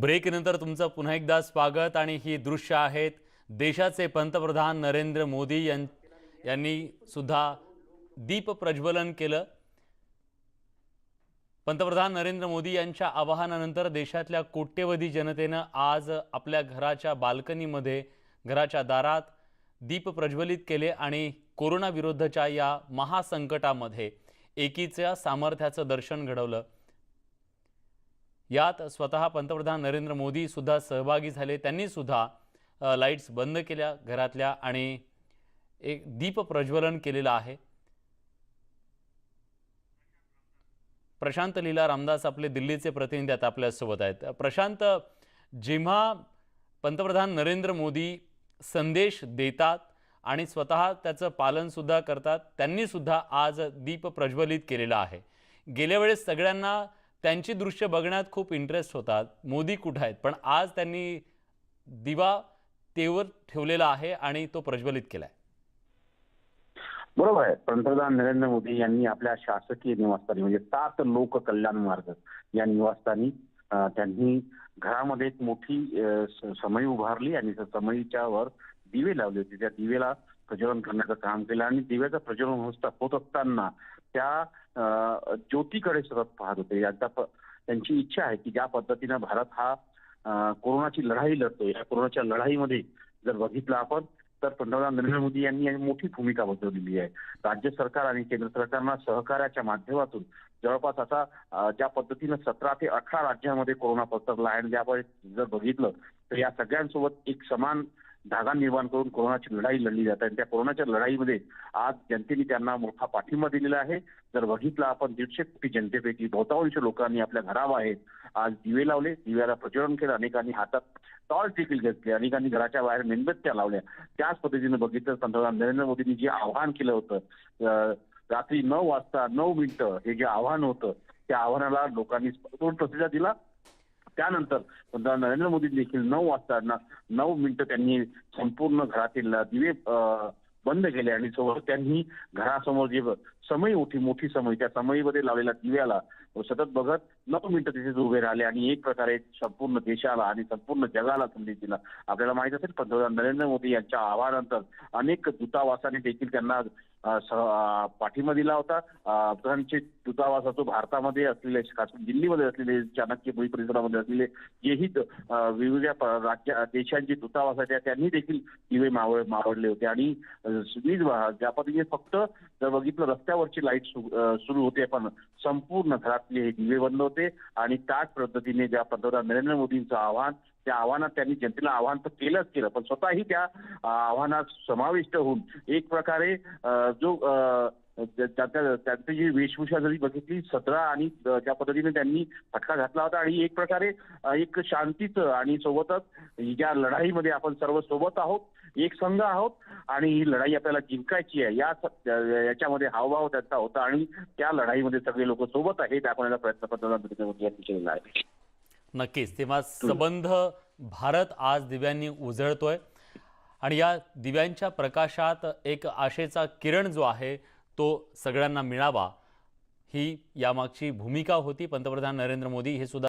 ब्रेकनंतर तुमचं पुन्हा एकदा स्वागत आणि ही दृश्य आहेत देशाचे पंतप्रधान नरेंद्र मोदी यां यांनी सुद्धा दीप प्रज्वलन केलं. पंतप्रधान नरेंद्र मोदी यांच्या आवाहनानंतर देशातल्या कोट्यवधी जनतेनं आज आपल्या घराच्या बाल्कनीमध्ये घराच्या दारात दीप प्रज्वलित केले आणि कोरोना विरुद्धच्या या महासंकटामध्ये एकीच्या सामर्थ्याचं दर्शन घडवलं. यात स्वतः पंतप्रधान नरेंद्र मोदी सुद्धा सहभागी झाले. त्यांनी सुद्धा लाईट्स बंद केल्या घरातल्या आणि एक दीप प्रज्वलन केलेलं आहे. प्रशांत लीला रामदास आपले दिल्लीचे प्रतिनिधी आता आपल्यासोबत आहेत. प्रशांत जेव्हा पंतप्रधान नरेंद्र मोदी संदेश देतात आणि स्वतः त्याचं पालनसुद्धा करतात त्यांनीसुद्धा आज दीप प्रज्वलित केलेलं आहे. गेल्या वेळेस सगळ्यांना त्यांची दृश्य बघण्यात खूप इंटरेस्ट होतात. मोदी कुठं आहेत? पण आज त्यांनी दिवा तेवर ठेवलेला आहे आणि तो प्रज्वलित केला आहे बरोबर आहे. पंतप्रधान नरेंद्र मोदी यांनी आपल्या शासकीय निवासस्थानी म्हणजे सात लोक कल्याण मार्ग या निवासस्थानी त्यांनी घरामध्ये एक मोठी समयी समई उभारली आणि त्या समईच्या वर दिवे लावले होते. त्या दिवेला प्रज्वलन करण्याचं काम केलं आणि दिव्याचं प्रज्वलन होत असताना त्या ज्योतीकडे सतत पाहत होते. यांचा त्यांची इच्छा आहे की ज्या पद्धतीनं भारत हा कोरोनाची लढाई लढतो. या कोरोनाच्या लढाईमध्ये जर बघितलं आपण तर पंतप्रधान नरेंद्र मोदी यांनी मोठी भूमिका बजावलेली आहे. राज्य सरकार आणि केंद्र सरकारनं सहकार्याच्या माध्यमातून जवळपास आता ज्या पद्धतीनं सतरा ते अठरा राज्यांमध्ये कोरोना पसरला आहे आणि ज्यामुळे जर बघितलं तर या सगळ्यांसोबत एक समान धागा निर्माण करून कोरोनाची लढाई लढली जात आहे. आणि त्या कोरोनाच्या लढाईमध्ये आज जनतेने त्यांना मोठा पाठिंबा दिलेला आहे. जर बघितलं आपण दीडशे कोटी जनतेपैकी बहुतांश लोकांनी आपल्या घराबाहेर आज दिवे लावले. दिव्याला प्रज्वलन केलं. अनेकांनी हातात टॉर्च देखील घेतले. अनेकांनी घराच्या बाहेर मेणबत्त्या लावल्या. त्याच पद्धतीनं बघितलं पंतप्रधान नरेंद्र मोदींनी जे आव्हान केलं होतं रात्री नऊ वाजता नऊ मिनिटं हे जे आव्हान होतं त्या आव्हानाला लोकांनी दोन प्रतिसाद दिला. त्यानंतर पंतप्रधान नरेंद्र मोदी देखील नऊ वाजताना नऊ मिनिटं त्यांनी संपूर्ण घरातील दिवे अं, बंद केले आणि सोबत त्यांनी घरासमोर जे समई होती मोठी समई त्या समईमध्ये लावलेल्या दिव्याला सतत बघत नऊ मिनिटं तिथेच उभे राहिले आणि एक प्रकारे संपूर्ण देशाला आणि संपूर्ण जगाला संदेश दिला. आपल्याला माहीत असेल पंतप्रधान नरेंद्र मोदी यांच्या आवाहनानंतर अनेक दूतावासाने देखील त्यांना पाठिंबा दिला होता. त्यांचे दूतावास असो भारतामध्ये असलेले खास दिल्लीमध्ये असलेले चाणक्यपुरी परिसरामध्ये असलेले जेही वेगवेगळ्या राज्या राज्य देशांचे दूतावास आहेत त्यांनी देखील दिवे मावळ मावळले होते. आणि वीज ज्या पद्धतीने फक्त जर बघितलं रस्त्यावर रस्त्यावरची लाइट सुरू होते. पण संपूर्ण घरातले हे दिवे बंद होते. आणि त्याच पद्धतीने ज्या पंतप्रधान नरेंद्र मोदींचं आव्हान त्या आव्हानात त्यांनी जनतेला आव्हान तर केलंच केलं. पण स्वतःही त्या आव्हानात समाविष्ट होऊन एक प्रकारे अं, जो अं, त्यांची जी वेशभूषा जरी बघितली सतरा आणि ज्या पद्धतीने त्यांनी फटका घातला होता आणि एक प्रकारे एक शांतीचं आणि सोबतच ज्या लढाईमध्ये आपण सर्व सोबत आहोत एक संघ आहोत आणि ही लढाई आपल्याला जिंकायची आहे या याच्यामध्ये हावभाव त्यांचा होता आणि त्या लढाईमध्ये सगळे लोक सोबत आहेत दाखवण्याचा प्रयत्न पंतप्रधान नरेंद्र मोदी यांनी केलेला आहे. नक्कीच. तेव्हा संबंध भारत आज दिव्यांनी उजळतोय. आणि या दिव्यांच्या प्रकाशात एक आशेचा किरण जो आहे तो सगळ्यांना मिळावा ही यामागची भूमिका होती. पंतप्रधान नरेंद्र मोदी हे सुद्धा